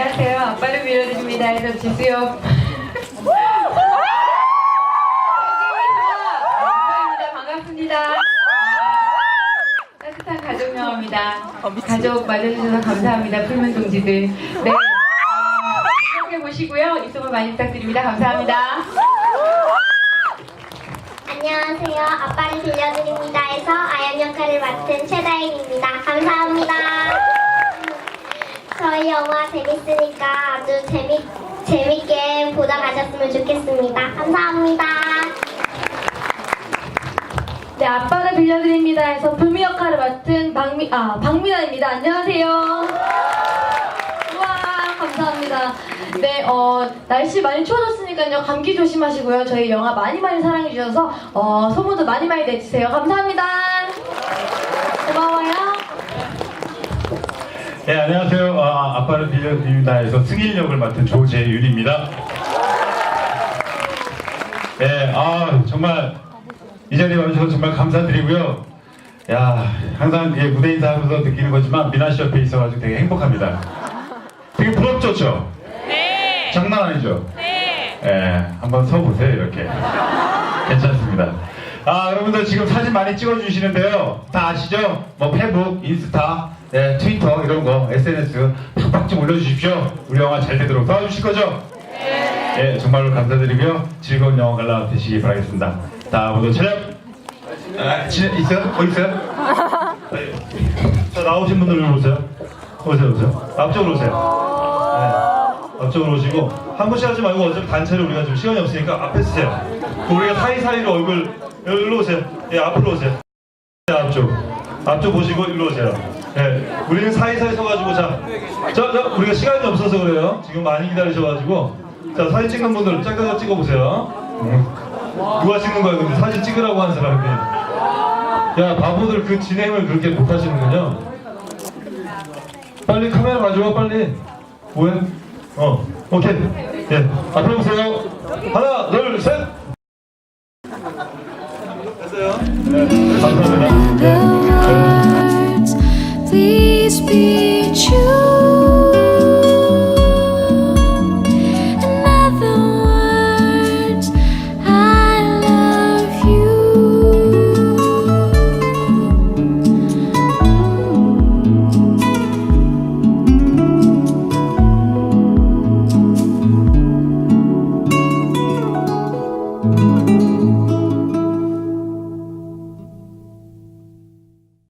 안녕하세요. 아빠를 밀어드립니다. 해서 지수요. 감사합니다. 반갑습니다. 따뜻한 가족 영화입니다. 가족 맞아주셔서 감사합니다. 풀문 동지들. 네. 시작해 보시고요. 입소문 많이 부탁드립니다. 감사합니다. 안녕하세요. 아빠를 빌려드립니다 에서 아연 역할을 맡은 최다인입니다. 감사합니다. 저희 영화 재밌으니까 아주 재밌, 재밌게 보다 가셨으면 좋겠습니다. 감사합니다. 네, 아빠를 빌려드립니다 해서 불미 역할을 맡은 박미, 아, 박미나입니다. 안녕하세요. 우와, 감사합니다. 네, 어, 날씨 많이 추워졌으니까요. 감기 조심하시고요. 저희 영화 많이 많이 사랑해주셔서, 어, 소문도 많이 많이 내주세요. 감사합니다. 고마워요. 네, 안녕하세요. 아, 아빠를 빌려드립니다에서 승일 역을 맡은 조재윤입니다. 네, 아 정말 이 자리에 와주셔서 정말 감사드리고요. 야, 항상 이게 무대 인사하면서 느끼는 거지만 미나 씨 옆에 있어가지고 되게 행복합니다. 되게 부럽죠, 저? 네. 장난 아니죠? 네. 네, 한번 서 보세요, 이렇게. 괜찮습니다. 아, 여러분들 지금 사진 많이 찍어주시는데요. 다 아시죠? 뭐 페북, 인스타, 네, 트위터 이런 거, SNS 팍팍 좀 올려주십시오. 우리 영화 잘 되도록 도와주실 거죠? 네. 정말로 감사드리고요. 즐거운 영화 관람 되시기 바라겠습니다. 자, 모두 촬영. 아, 지, 있어요? 어디 있어요? 네. 자, 나오신 분들 오세요. 오세요, 오세요. 앞쪽으로 오세요. 네. 앞쪽으로 오시고 한 분씩 하지 말고 어차피 단체로 우리가 좀 시간이 없으니까 앞에 쓰세요. 그 우리가 사이사이로 얼굴 여기로 오세요. 예, 앞으로 오세요. 네, 앞쪽. 앞쪽 보시고 일로 오세요. 네, 우리는 사이사이 서가지고 자, 자, 자, 우리가 시간이 없어서 그래요. 지금 많이 기다리셔가지고 자 사진 찍는 분들 잠깐 찍어보세요. 음. 누가 찍는 거야? 근데 사진 찍으라고 하는 사람인데. 야 바보들 그 진행을 그렇게 못하시는군요. 빨리 카메라 가져와 빨리. 뭐해? 어, 오케이. 예, 앞으로 보세요. 하나, 둘, 셋. teach you.